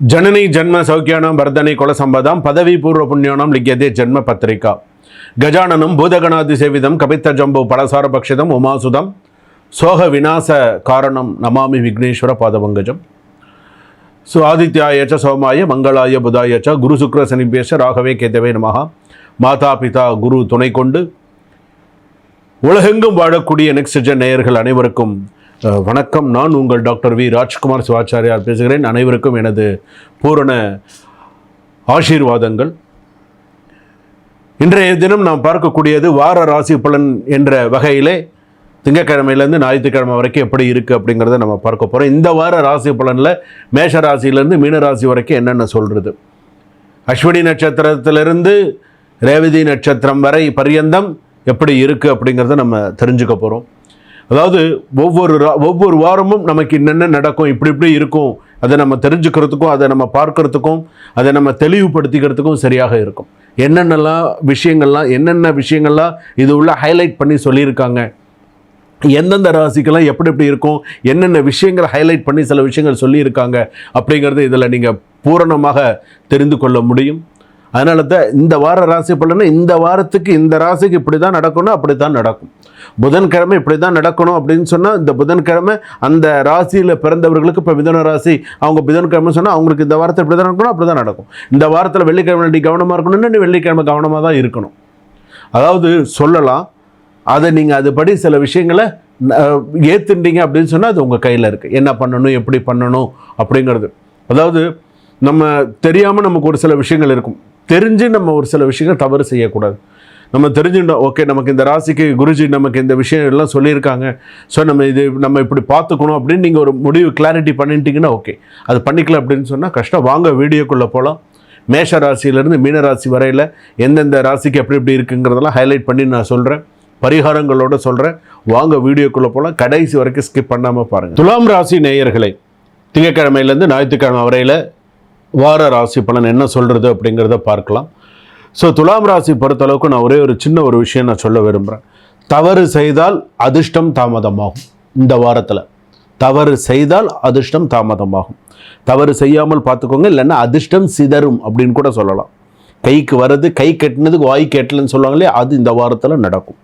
ಜನನಿ ಜನ್ಮ ಸೌಖ್ಯಾನಂ ವರ್ಧನೆ ಕುಲ ಸಂಪದಾಂ ಪದವಿ ಪೂರ್ವ ಪುಣ್ಯಾಣಂ ಲಿಖ್ಯತೆ ಜನ್ಮ ಪತ್ರಿಕಾ ಗಜಾನನಂ ಭೂತಗಣಾದಿ ಸೇವಿದಂ ಕಪಿತ್ತ ಜಂಬು ಪಳಸಾರ ಭಕ್ಷಿತಂ ಉಮಾಸುದಂ ಸೋಹ ವಿನಾಶ ಕಾರಣಂ ನಮಾಮಿ ವಿಘ್ನೇಶ್ವರ ಪಾದಪಂಕಜಂ ಸೊ ಆದಿತ್ಯಾಯ ಚ ಸೋಮಾಯ ಮಂಗಳಾಯ ಬುಧಾಯ ಚ ಗುರು ಶುಕ್ರ ಸನಿಭ್ಯಶ ராகவே கேதவே நமஹ மாதா பிதா குரு துணை கொண்டு உலகெங்கும் வாழக்கூடிய நெக்ஸ்ட் ஜென் நேயர்கள் அனைவருக்கும் அஹ், வணக்கம். நான் உங்கள் டாக்டர் வி. ராஜ்குமார் சிவாச்சாரியார் பேசுகிறேன். அனைவருக்கும் எனது பூரண ஆசீர்வாதங்கள். இன்றைய தினம் நாம் பார்க்கக்கூடியது வார ராசி பலன் என்ற வகையிலே திங்கக்கிழமையிலேருந்து ஞாயிற்றுக்கிழமை வரைக்கும் எப்படி இருக்குது அப்படிங்கிறத நம்ம பார்க்க போகிறோம் இந்த வார ராசி பலனில் மேஷ ராசியிலேருந்து மீன ராசி வரைக்கும் என்னென்ன சொல்கிறது அஸ்வினி நட்சத்திரத்திலிருந்து ரேவதி நட்சத்திரம் வரை பரியந்தம் எப்படி இருக்குது அப்படிங்கிறத நம்ம தெரிஞ்சுக்க போகிறோம் அதாவது ஒவ்வொரு ரா- ஒவ்வொரு வாரமும் நமக்கு என்னென்ன நடக்கும் இப்படி இப்படி இருக்கும் அதை நம்ம தெரிஞ்சுக்கிறதுக்கும் அதை நம்ம பார்க்கறதுக்கும் அதை நம்ம தெளிவுபடுத்திக்கிறதுக்கும் சரியாக இருக்கும். என்னென்னலாம் விஷயங்கள்லாம் என்னென்ன விஷயங்கள்லாம் இது உள்ள ஹைலைட் பண்ணி சொல்லியிருக்காங்க. எந்தெந்த ராசிக்கெல்லாம் எப்படி எப்படி இருக்கும் என்னென்ன விஷயங்களை ஹைலைட் பண்ணி சில விஷயங்கள் சொல்லியிருக்காங்க அப்படிங்கிறது இதில் நீங்கள் பூரணமாக தெரிந்து கொள்ள முடியும். அதனால தான் இந்த வார ராசி பலனை இந்த வாரத்துக்கு இந்த ராசிக்கு இப்படி தான் நடக்கணும் அப்படி தான் நடக்கும். புதன்கிழமை இப்படி தான் நடக்கணும் அப்படின்னு சொன்னால் இந்த புதன்கிழமை அந்த ராசியில் பிறந்தவர்களுக்கு இப்போ மிதன ராசி அவங்க புதன்கிழமை சொன்னால் அவங்களுக்கு இந்த வாரத்தில் இப்படி தான் நடக்கணும் அப்படி தான் நடக்கும். இந்த வாரத்தில் வெள்ளிக்கிழமை நீ கவனமாக இருக்கணும்னு நீ வெள்ளிக்கிழமை கவனமாக தான் இருக்கணும். அதாவது சொல்லலாம் அதை நீங்கள் அதுபடி சில விஷயங்களை அஹ், அப்படின்னு சொன்னால் அது உங்கள் கையில் இருக்குது என்ன பண்ணணும் எப்படி பண்ணணும் அப்படிங்கிறது. அதாவது நம்ம தெரியாமல் நமக்கு ஒரு சில விஷயங்கள் இருக்கும். தெரிஞ்சு நம்ம ஒரு சில விஷயங்கள் தவறு செய்யக்கூடாது. நம்ம தெரிஞ்சுட்டோம் ஓகே நமக்கு இந்த ராசிக்கு குருஜி நமக்கு இந்த விஷயம் எல்லாம் சொல்லியிருக்காங்க. ஸோ நம்ம இது நம்ம இப்படி பார்த்துக்கணும் அப்படின்னு நீங்கள் ஒரு முடிவு கிளாரிட்டி பண்ணிட்டீங்கன்னா ஓகே. அது பண்ணிக்கல அப்படின்னு சொன்னால் கஷ்டம். வாங்க வீடியோக்குள்ளே போகலாம் மேஷ ராசியிலேருந்து மீன ராசி வரையில் எந்தெந்த ராசிக்கு எப்படி எப்படி இருக்குங்கிறதெல்லாம் ஹைலைட் பண்ணி நான் சொல்கிறேன் பரிகாரங்களோட சொல்கிறேன் வாங்க வீடியோக்குள்ளே போகலாம் கடைசி வரைக்கும் ஸ்கிப் பண்ணாமல் பாருங்கள் துலாம் ராசி நேயர்களை திங்கக்கிழமையிலேருந்து ஞாயிற்றுக்கிழமை வரையில் வார ராசி பலன் என்ன சொல்கிறது அப்படிங்கிறத பார்க்கலாம். ஸோ துலாம் ராசி பொறுத்தளவுக்கு நான் ஒரே ஒரு சின்ன ஒரு விஷயம் நான் சொல்ல விரும்புகிறேன் தவறு செய்தால் அதிர்ஷ்டம் தாமதமாகும் இந்த வாரத்தில். தவறு செய்தால் அதிர்ஷ்டம் தாமதமாகும். தவறு செய்யாமல் பார்த்துக்கோங்க இல்லைன்னா அதிர்ஷ்டம் சிதறும் அப்படின்னு கூட சொல்லலாம். கைக்கு வர்றது கை கட்டினதுக்கு வாய் கெட்டலன்னு சொல்லுவாங்களே அது இந்த வாரத்தில் நடக்கும்.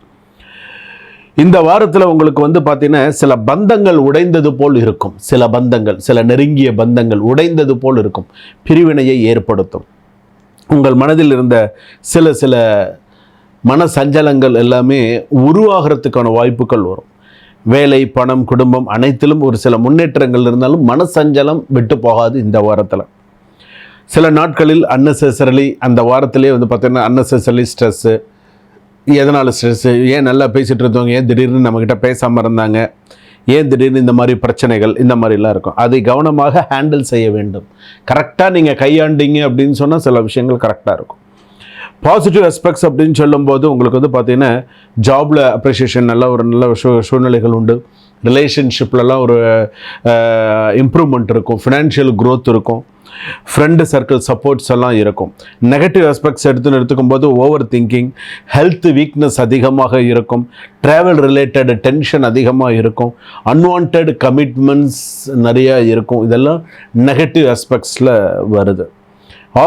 இந்த வாரத்தில் உங்களுக்கு வந்து பார்த்தீங்கன்னா சில பந்தங்கள் உடைந்தது போல் இருக்கும். சில பந்தங்கள் சில நெருங்கிய பந்தங்கள் உடைந்தது போல் இருக்கும். பிரிவினையை ஏற்படுத்தும். உங்கள் மனதில் இருந்த சில சில மன சஞ்சலங்கள் எல்லாமே உருவாகிறதுக்கான வாய்ப்புகள் வரும். வேலை பணம் குடும்பம் அனைத்திலும் ஒரு சில முன்னேற்றங்கள் இருந்தாலும் மனசஞ்சலம் விட்டு போகாது இந்த வாரத்தில். சில நாட்களில் அன்னசெசரலி அந்த வாரத்திலே வந்து பார்த்தீங்கன்னா அன்னெசரிலி ஸ்ட்ரெஸ்ஸு எதனால் ஸ்ட்ரெஸ்ஸு ஏன் நல்லா பேசிகிட்டு இருந்தவங்க ஏன் திடீர்னு நம்மக்கிட்ட பேசாமல் இருந்தாங்க? ஏன் திடீர்னு இந்த மாதிரி பிரச்சனைகள் இந்த மாதிரிலாம் இருக்கும். அதை கவனமாக ஹேண்டில் செய்ய வேண்டும். கரெக்டாக நீங்கள் கையாண்டிங்க அப்படின்னு சொன்னால் சில விஷயங்கள் கரெக்டாக இருக்கும். பாசிட்டிவ் aspects அப்படின்னு சொல்லும்போது உங்களுக்கு வந்து பார்த்தீங்கன்னா ஜாபில் அப்ரிஷியேஷன் நல்ல ஒரு நல்ல சூ சூழ்நிலைகள் உண்டு. ரிலேஷன்ஷிப்லலாம் ஒரு இம்ப்ரூவ்மெண்ட் இருக்கும். ஃபினான்ஷியல் க்ரோத் இருக்கும். ஃப்ரெண்டு சர்க்கிள் சப்போர்ட்ஸ் எல்லாம் இருக்கும். நெகட்டிவ் ஆஸ்பெக்ட்ஸ் எடுத்துன்னு எடுத்துக்கும் போது ஓவர் திங்கிங் ஹெல்த் வீக்னஸ் அதிகமாக இருக்கும். ட்ராவல் ரிலேட்டட் டென்ஷன் அதிகமாக இருக்கும். அன்வான்ட் கமிட்மெண்ட்ஸ் நிறையா இருக்கும். இதெல்லாம் நெகட்டிவ் ஆஸ்பெக்ட்ஸில் வருது.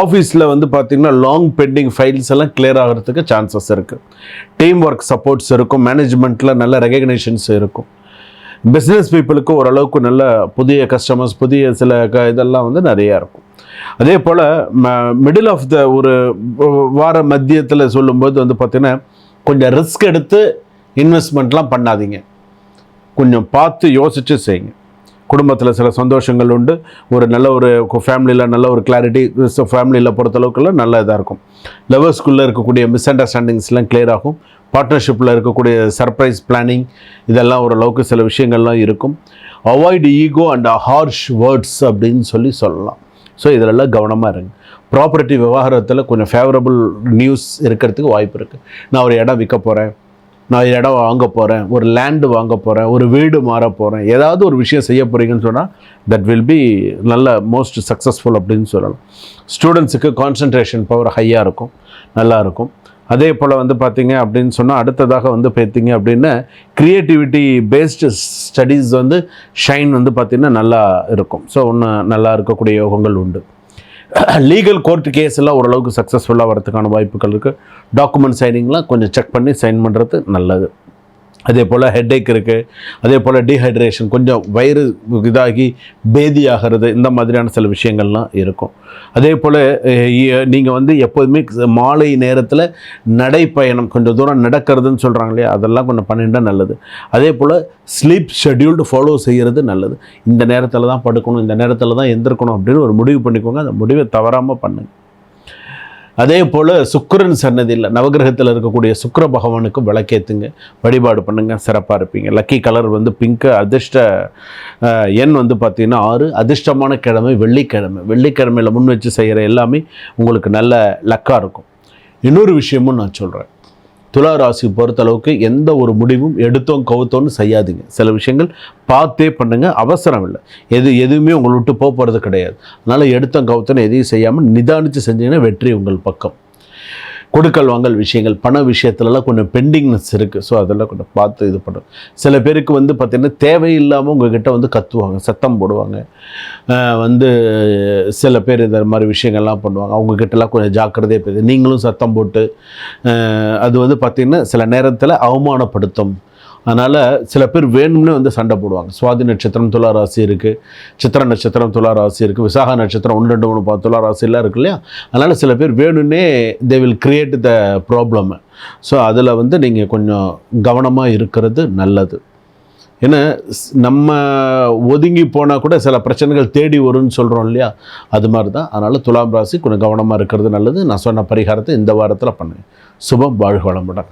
ஆஃபீஸில் வந்து பார்த்திங்கன்னா லாங் பெண்டிங் ஃபைல்ஸ் எல்லாம் கிளியர் ஆகிறதுக்கு சான்சஸ் இருக்குது டீம் ஒர்க் சப்போர்ட்ஸ் இருக்கும் மேனேஜ்மெண்ட்டில் நல்ல ரெகக்னேஷன்ஸ் இருக்கும். பிஸ்னஸ் பீப்புளுக்கு ஓரளவுக்கு நல்ல புதிய கஸ்டமர்ஸ் புதிய சில க இதெல்லாம் வந்து நிறையா இருக்கும். அதே போல் மிடில் ஆஃப் த ஒரு வார மத்தியத்தில் சொல்லும்போது வந்து பார்த்திங்கன்னா கொஞ்சம் ரிஸ்க் எடுத்து இன்வெஸ்ட்மெண்ட்லாம் பண்ணாதீங்க. கொஞ்சம் பார்த்து யோசித்து செய்யுங்க. குடும்பத்தில் சில சந்தோஷங்கள் உண்டு. ஒரு நல்ல ஒரு ஃபேமிலியில் நல்ல ஒரு கிளாரிட்டி ஃபேமிலியில் பொறுத்தளவுக்குலாம் நல்ல இதாக இருக்கும். லவர்ஸ்குள்ளே இருக்கக்கூடிய மிஸ் அண்டர்ஸ்டாண்டிங்ஸ்லாம் கிளியர் ஆகும். பார்ட்னர்ஷிப்பில் இருக்கக்கூடிய சர்ப்ரைஸ் பிளானிங் இதெல்லாம் ஓரளவுக்கு சில விஷயங்கள்லாம் இருக்கும். Avoid ego and harsh words அப்படின்னு சொல்லி சொல்லலாம். ஸோ இதிலெல்லாம் கவனமாக இருங்க. ப்ராப்பர்ட்டி விவகாரத்தில் கொஞ்சம் ஃபேவரபுள் நியூஸ் இருக்கிறதுக்கு வாய்ப்பு இருக்குது நான் ஒரு இடம் விற்க போகிறேன் நான் இடம் வாங்க போகிறேன் ஒரு லேண்டு வாங்க போகிறேன் ஒரு வீடு மாற போகிறேன் ஏதாவது ஒரு விஷயம் செய்ய போகிறீங்கன்னு சொன்னால் தட் வில் பி நல்ல மோஸ்ட் சக்ஸஸ்ஃபுல் அப்படின்னு சொல்லலாம். ஸ்டூடெண்ட்ஸுக்கு கான்சன்ட்ரேஷன் பவர் ஹையாக இருக்கும் நல்லா இருக்கும். அதே போல் வந்து பார்த்தீங்க அப்படின்னு சொன்னால் அடுத்ததாக வந்து பார்த்தீங்க அப்படின்னா க்ரியேட்டிவிட்டி பேஸ்டு ஸ்டடீஸ் வந்து ஷைன் வந்து பார்த்திங்கன்னா நல்லா இருக்கும். ஸோ ஒன்று நல்லா இருக்கக்கூடிய யோகங்கள் உண்டு. லீகல் கோர்ட்டு கேஸ் எல்லாம் ஓரளவுக்கு சக்ஸஸ்ஃபுல்லாக வரதுக்கான வாய்ப்புகள் இருக்குது டாக்குமெண்ட் சைனிங்லாம் கொஞ்சம் செக் பண்ணி சைன் பண்ணுறது நல்லது. அதே போல் ஹெட்டேக் இருக்குது அதே போல் டீஹைட்ரேஷன் கொஞ்சம் வயிறு இதாகி பேதி ஆகிறது இந்த மாதிரியான சில விஷயங்கள்லாம் இருக்கும். அதே போல் நீங்கள் வந்து எப்போதுமே மாலை நேரத்தில் நடைப்பயணம் கொஞ்சம் தூரம் நடக்கிறதுன்னு சொல்கிறாங்க இல்லையா அதெல்லாம் கொஞ்சம் பண்ணிட்டால் நல்லது. அதே போல் ஸ்லீப் ஷெட்யூல்டு ஃபாலோ செய்கிறது நல்லது. இந்த நேரத்தில் தான் படுக்கணும் இந்த நேரத்தில் தான் எந்திருக்கணும் அப்படின்னு ஒரு முடிவு பண்ணிக்கோங்க அந்த முடிவை தவறாமல் பண்ணுங்கள் அதே போல் சுக்கரன் சன்னதியில் நவகிரகத்தில் இருக்கக்கூடிய சுக்கர பகவானுக்கு விளக்கேத்துங்க. வழிபாடு பண்ணுங்கள் சிறப்பாக இருப்பீங்க. லக்கி கலர் வந்து பிங்க்கு அதிர்ஷ்ட எண் வந்து பார்த்திங்கன்னா ஆறு. அதிர்ஷ்டமான கிழமை வெள்ளிக்கிழமை. வெள்ளிக்கிழமையில் முன் வச்சு செய்கிற எல்லாமே உங்களுக்கு நல்ல லக்காக இருக்கும். இன்னொரு விஷயமும் நான் சொல்கிறேன் துலா ராசி பொறுத்தளவுக்கு எந்த ஒரு முடிவும் எடுத்தோம் கவுத்தோன்னு செய்யாதீங்க. சில விஷயங்கள் பார்த்தே பண்ணுங்க அவசரம் இல்லை. எது எதுவுமே உங்களை விட்டு போக போகிறது கிடையாது. அதனால் எடுத்தோம் கவுத்தோன்னு எதையும் செய்யாமல் நிதானித்து செஞ்சீங்கன்னா வெற்றி உங்கள் பக்கம். கொடுக்கல் வாங்கல் விஷயங்கள் பண விஷயத்துலலாம் கொஞ்சம் பெண்டிங்னஸ் இருக்குது ஸோ அதெல்லாம் கொஞ்சம் பார்த்து இது பண்ணும் சில பேருக்கு வந்து பார்த்திங்கன்னா தேவையில்லாமல் உங்ககிட்ட வந்து கத்துவாங்க சத்தம் போடுவாங்க. வந்து சில பேர் இந்த மாதிரி விஷயங்கள்லாம் பண்ணுவாங்க. அவங்கக்கிட்டலாம் கொஞ்சம் ஜாக்கிரதையாக பேசு. நீங்களும் சத்தம் போட்டு அது வந்து பார்த்திங்கன்னா சில நேரத்தில் அவமானப்படுத்தும். அதனால் சில பேர் வேணும்னே வந்து சண்டை போடுவாங்க. சுவாதி நட்சத்திரம் துலா ராசி இருக்குது சித்திர நட்சத்திரம் துலா ராசி இருக்குது விசாக நட்சத்திரம் ஒன்று ரெண்டு மூணு பார்த்து துலா ராசிலாம் இருக்கு இல்லையா? அதனால் சில பேர் வேணும்னே they will create the problem so அதில் வந்து நீங்கள் கொஞ்சம் கவனமாக இருக்கிறது நல்லது. ஏன்னா ஸ்- நம்ம ஒதுங்கி போனால் கூட சில பிரச்சனைகள் தேடி வரும்னு சொல்கிறோம் இல்லையா? அது மாதிரி தான் அதனால் துலாம் ராசி கொஞ்சம் கவனமாக இருக்கிறது நல்லது. நான் சொன்ன பரிகாரத்தை இந்த வாரத்தில் பண்ணுங்க. சுபம் வாழ்க வளமுடன்.